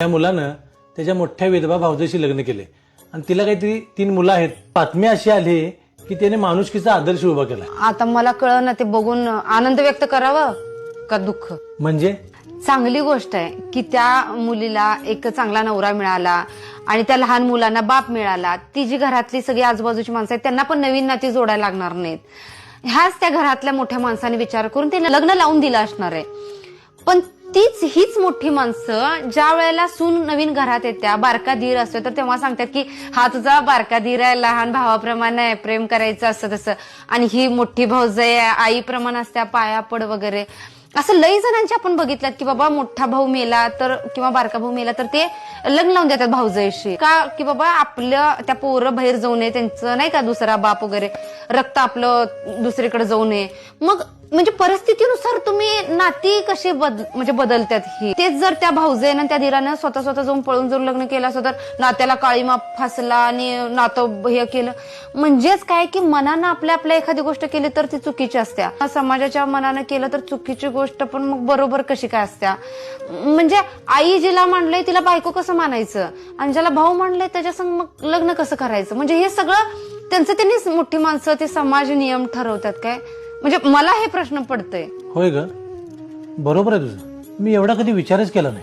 त्या मुलानं त्याच्या मोठ्या विधवा भावजाशी लग्न केले. आणि तिला काहीतरी तीन मुलं आहेत. बातमी अशी आली की त्याने माणुसकीचा आदर्श उभा केला. आता मला कळ ना ते बघून आनंद व्यक्त करावं का दुःख? म्हणजे? चांगली गोष्ट आहे की त्या मुलीला एक चांगला नवरा मिळाला आणि त्या लहान मुलांना बाप मिळाला. ती जी घरातली सगळी आजूबाजूची माणसं आहेत त्यांना पण नवीन नाती जोडायला लागणार नाहीत. ह्याच त्या घरातल्या मोठ्या माणसाने विचार करून ते लग्न लावून दिलं असणार आहे. पण तीच हीच मोठी माणसं ज्या वेळेला सून नवीन घरात येत्या बारका धीर असतो तर तेव्हा सांगतात की हा तुझा बारका धीर आहे लहान भावाप्रमाणे आहे प्रेम करायचं असं तसं. आणि ही मोठी भाऊजय आहे आईप्रमाणे असत्या पाया पड वगैरे. असं लई जणांची आपण बघितल्यात की बाबा मोठा भाऊ मेला तर किंवा बारका भाऊ मेला तर ते लग्न लावून देतात भाऊजयशी. का की बाबा आपल्या त्या पोरं बाहेर जाऊ नये त्यांचं नाही का दुसरा बाप वगैरे रक्त आपलं दुसरीकडे जाऊ नये. मग म्हणजे परिस्थितीनुसार तुम्ही नाती कशी बद म्हणजे बदलतात ही? तेच जर त्या भाऊजेनं त्या धीरानं स्वतः स्वतः जाऊन पळून जर लग्न केलं असं तर नात्याला काळीमा फासला आणि नातं हे केलं. म्हणजेच काय की मनानं आपल्या आपल्या एखादी गोष्ट केली तर ती चुकीची असत्या. समाजाच्या मनानं केलं तर चुकीची गोष्ट पण मग बरोबर कशी काय असत्या? म्हणजे आई जिला मांडलंय तिला बायको कसं मानायचं? आणि ज्याला भाऊ मांडलंय त्याच्या संग मग लग्न कसं करायचं? म्हणजे हे सगळं त्यांचं त्यांनीच मोठी माणसं ते समाज नियम ठरवतात काय? म्हणजे मला हे प्रश्न पडतंय. होय ग. बरोबर आहे तुझं. मी एवढा कधी विचारच केला नाही.